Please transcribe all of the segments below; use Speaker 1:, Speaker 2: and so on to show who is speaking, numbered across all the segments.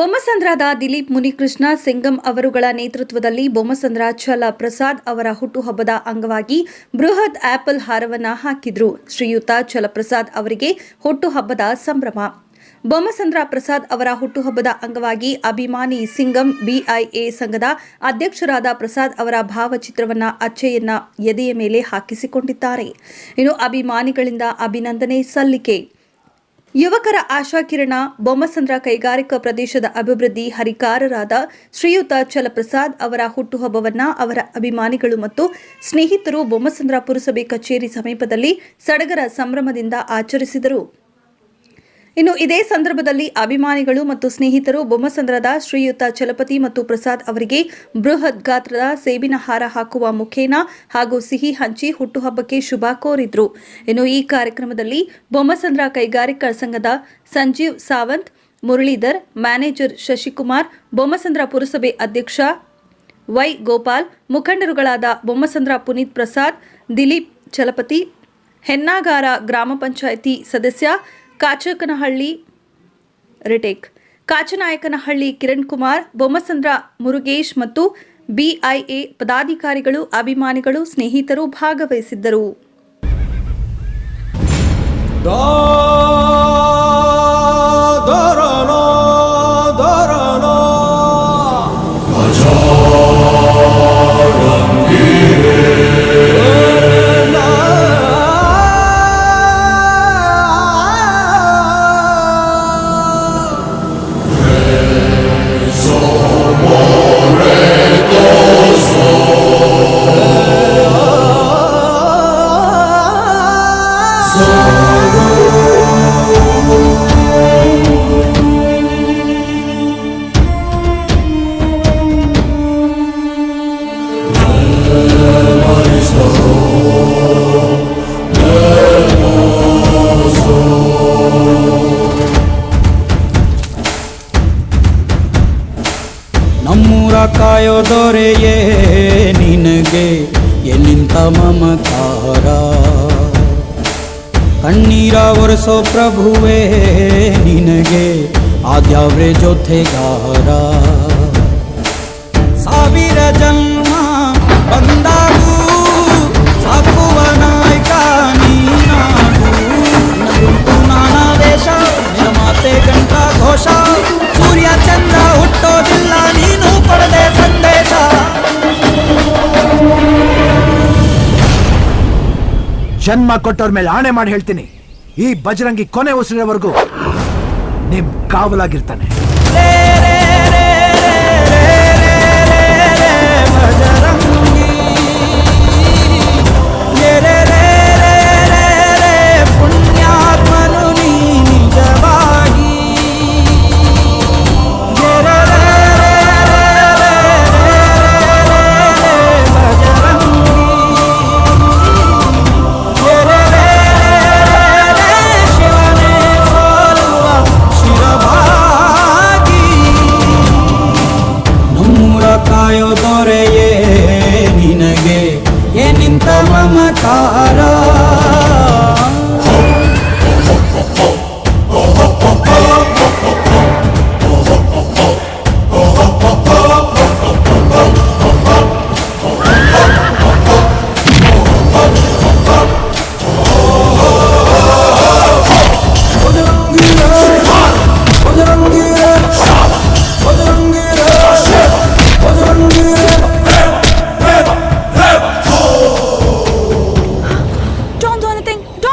Speaker 1: ಬೊಮ್ಮಸಂದ್ರದ ದಿಲೀಪ್ ಮುನಿಕೃಷ್ಣ ಸಿಂಗಂ ಅವರುಗಳ ನೇತೃತ್ವದಲ್ಲಿ ಬೊಮ್ಮಸಂದ್ರ ಛಲ ಪ್ರಸಾದ್ ಅವರ ಹುಟ್ಟುಹಬ್ಬದ ಅಂಗವಾಗಿ ಬೃಹತ್ ಆಪಲ್ ಹಾರವನ್ನ ಹಾಕಿದ್ರು. ಶ್ರೀಯುತ ಛಲಪ್ರಸಾದ್ ಅವರಿಗೆ ಹುಟ್ಟುಹಬ್ಬದ ಸಂಭ್ರಮ. ಬೊಮ್ಮಸಂದ್ರ ಪ್ರಸಾದ್ ಅವರ ಹುಟ್ಟುಹಬ್ಬದ ಅಂಗವಾಗಿ ಅಭಿಮಾನಿ ಸಿಂಗಂ ಬಿಐಎ ಸಂಘದ ಅಧ್ಯಕ್ಷರಾದ ಪ್ರಸಾದ್ ಅವರ ಭಾವಚಿತ್ರವನ್ನ ಅಚ್ಚೆಯನ್ನ ಎದೆಯ ಮೇಲೆ ಹಾಕಿಸಿಕೊಂಡಿದ್ದಾರೆ. ಇನ್ನು ಅಭಿಮಾನಿಗಳಿಂದ ಅಭಿನಂದನೆ ಸಲ್ಲಿಕೆ. ಯುವಕರ ಆಶಾಕಿರಣ, ಬೊಮ್ಮಸಂದ್ರ ಕೈಗಾರಿಕಾ ಪ್ರದೇಶದ ಅಭಿವೃದ್ಧಿ ಹರಿಕಾರರಾದ ಶ್ರೀಯುತ ಚಲಪ್ರಸಾದ್ ಅವರ ಹುಟ್ಟುಹಬ್ಬವನ್ನು ಅವರ ಅಭಿಮಾನಿಗಳು ಮತ್ತು ಸ್ನೇಹಿತರು ಬೊಮ್ಮಸಂದ್ರ ಪುರಸಭೆ ಕಚೇರಿ ಸಮೀಪದಲ್ಲಿ ಸಡಗರ ಸಂಭ್ರಮದಿಂದ ಆಚರಿಸಿದರು. ಇನ್ನು ಇದೇ ಸಂದರ್ಭದಲ್ಲಿ ಅಭಿಮಾನಿಗಳು ಮತ್ತು ಸ್ನೇಹಿತರು ಬೊಮ್ಮಸಂದ್ರದ ಶ್ರೀಯುತ ಚಲಪತಿ ಮತ್ತು ಪ್ರಸಾದ್ ಅವರಿಗೆ ಬೃಹತ್ ಗಾತ್ರದ ಸೇಬಿನ ಹಾರ ಹಾಕುವ ಮುಖೇನ ಹಾಗೂ ಸಿಹಿ ಹಂಚಿ ಹುಟ್ಟುಹಬ್ಬಕ್ಕೆ ಶುಭ ಕೋರಿದ್ರು. ಇನ್ನು ಈ ಕಾರ್ಯಕ್ರಮದಲ್ಲಿ ಬೊಮ್ಮಸಂದ್ರ ಕೈಗಾರಿಕಾ ಸಂಘದ ಸಂಜೀವ್ ಸಾವಂತ್, ಮುರಳೀಧರ್, ಮ್ಯಾನೇಜರ್ ಶಶಿಕುಮಾರ್, ಬೊಮ್ಮಸಂದ್ರ ಪುರಸಭೆ ಅಧ್ಯಕ್ಷ ವೈ ಗೋಪಾಲ್, ಮುಖಂಡರುಗಳಾದ ಬೊಮ್ಮಸಂದ್ರ ಪುನೀತ್ ಪ್ರಸಾದ್, ದಿಲೀಪ್ ಚಲಪತಿ, ಹೆನ್ನಾಗಾರ ಗ್ರಾಮ ಪಂಚಾಯಿತಿ ಸದಸ್ಯ ಕಾಚಕನಹಳ್ಳಿ ರಿಟೇಕ್. ಕಾಚನಾಯಕನಹಳ್ಳಿ ಕಿರಣ್ ಕುಮಾರ್ ಬೊಮ್ಮಸಂದ್ರ ಮುರುಗೇಶ್ ಮತ್ತು ಬಿಐಎ ಪದಾಧಿಕಾರಿಗಳು ಅಭಿಮಾನಿಗಳು ಸ್ನೇಹಿತರು ಭಾಗವಹಿಸಿದ್ದರು.
Speaker 2: ನಮ್ಮೂರ ಕಾಯೋ ದೊರೆಯೇ ನಿನಗೆ ಎಲ್ಲಿಂತ ಮಮಕಾರ ಕಣ್ಣೀರ ಒರೆಸೋ ಪ್ರಭುವೇ ನಿನಗೆ ಆದ್ಯಾವ್ರೆ ಜೊತೆಗಾರ. ಜನ್ಮ
Speaker 3: ಕೊಟ್ಟವ್ರ ಮೇಲೆ ಆಣೆ ಮಾಡಿ ಹೇಳ್ತೀನಿ. ಈ ಬಜರಂಗಿ ಕೊನೆ ಉಸಿರೋವರೆಗೂ ನಿಮ್ ಕಾವಲಾಗಿರ್ತಾನೆ.
Speaker 2: Bajrangi.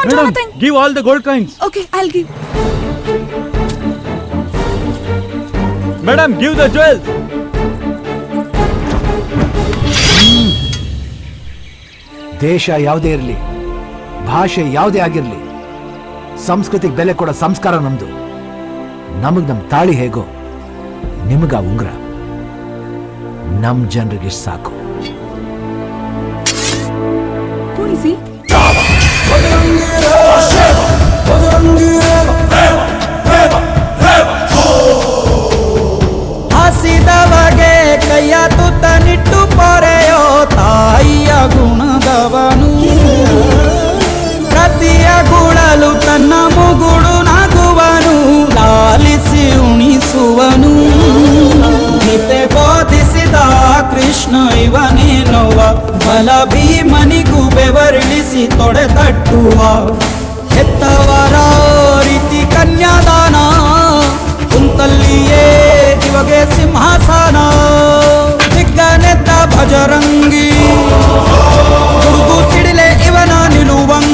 Speaker 4: Madam,
Speaker 5: anything.
Speaker 4: give all the gold coins.
Speaker 5: Okay, I'll give.
Speaker 4: Madam, give the jewels.
Speaker 3: ದೇಶ ಯಾವುದೇ ಇರಲಿ ಭಾಷೆ ಯಾವುದೇ ಆಗಿರಲಿ ಸಂಸ್ಕೃತಿಗೆ ಬೆಲೆ ಕೊಡೋ ಸಂಸ್ಕಾರ ನಮ್ದು ನಮಗ್ ನಮ್ಮ ತಾಳಿ ಹೇಗೋ ನಿಮಗ ಉಂಗ್ರ ನಮ್ಮ ಜನರಿಗೆ ಸಾಕು
Speaker 5: ಬಜರಂಗಿ
Speaker 2: ಹಸಿದವಗೆ ಕೈಯ ತೂತ ನಿಟ್ಟು ಪೊರೆಯೋ ತಾಯಿಯ ಗುಣದವನು. ಪ್ರತಿಯ ಗುಳಲು ತನ್ನ ಮುಗುಡು ನಗುವನು ಲಾಲಿಸಿ ಉಣಿಸುವನು. ಗೀತೆ ಬೋಧಿಸಿದ ಕೃಷ್ಣ ಇವನೇನೋವ ಬಲ ಭೀಮನಿಗೂ ಬೆವರಿಳಿಸಿ ತೊಡೆ ತಟ್ಟುವ. ಹೆತ್ತವರ ರೀತಿ ಕನ್ಯಾದಾನ ಕುಂತಲ್ಲಿಯೇ ಇವಗೆ ಸಿಂಹಾಸನ. ದಿಗ್ಗನೆದ್ದ ಭಜರಂಗಿ ಗುಡುಗು ಸಿಡಿಲೆ ಇವನ ನಿಲುವಂಗಿ.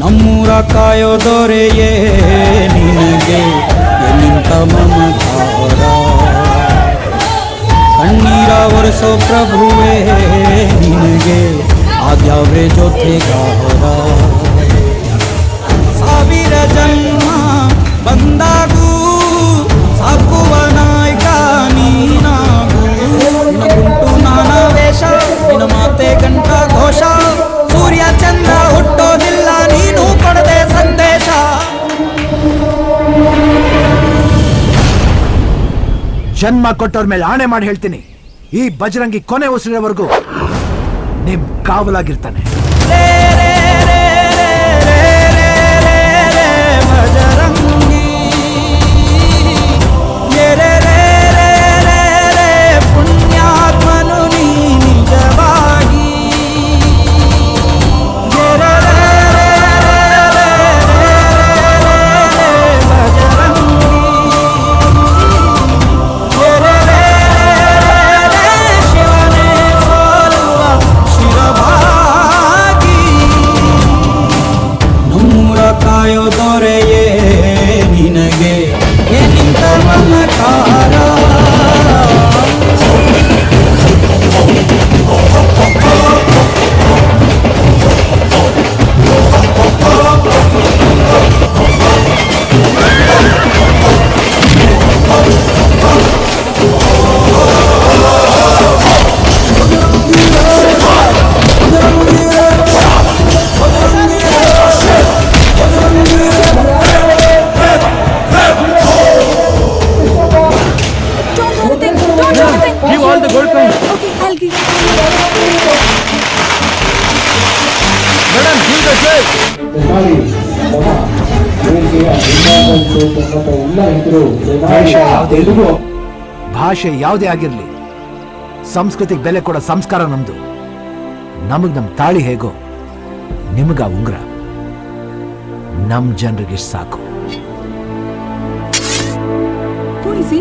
Speaker 2: ನಮ್ಮೂರ ಕಾಯೋ ದೊರೆಯೇ ನಿನಗೆ ಎನ್ನಿಂತ ಮಮಕಾರ ಒರೆಸೋ ಪ್ರಭುವೇ, ನಿನಗೆ ಆದ್ಯಾವ್ರೆ ಜೊತೆಗಾರ ಸಾವಿರ ಜನ್ಮ ಬಂದಾಗೂ ಸಾಕುವ ನಾಯಕ ನೀನಾಗೂ. ನಿನ್ನ ನಾನಾ ವೇಷ, ನಿನ್ನ ಮಾತೆ ಗಂಟ ಘೋಷ. ಸೂರ್ಯ ಚಂದ್ರ ಹುಟ್ಟೋದಿಲ್ಲ, ನೀನು ಕೊಡದೆ ಸಂದೇಶ.
Speaker 3: ಜನ್ಮ ಕೊಟ್ಟವ್ರ ಮೇಲೆ ಆಣೆ ಮಾಡಿ ಹೇಳ್ತೀನಿ. ಈ ಬಜರಂಗಿ ಕೊನೆ ಉಸಿರೋವರೆಗೂ ನಿಮ್ ಕಾವಲಾಗಿರ್ತಾನೆ. ಭಾಷೆ ಯಾವುದೇ ಭಾಷೆ ಯಾವುದೇ ಆಗಿರಲಿ. ಸಂಸ್ಕೃತಿಗೆ ಬೆಲೆ ಕೊಡೋ ಸಂಸ್ಕಾರ ನಮ್ದು. ನಮಗೆ ನಮ್ ತಾಳಿ ಹೇಗೋ ನಿಮಗ ಉಂಗ್ರ. ನಮ್ ಜನರಿಗೆ ಸಾಕು.
Speaker 5: ಪೂರಿಸಿ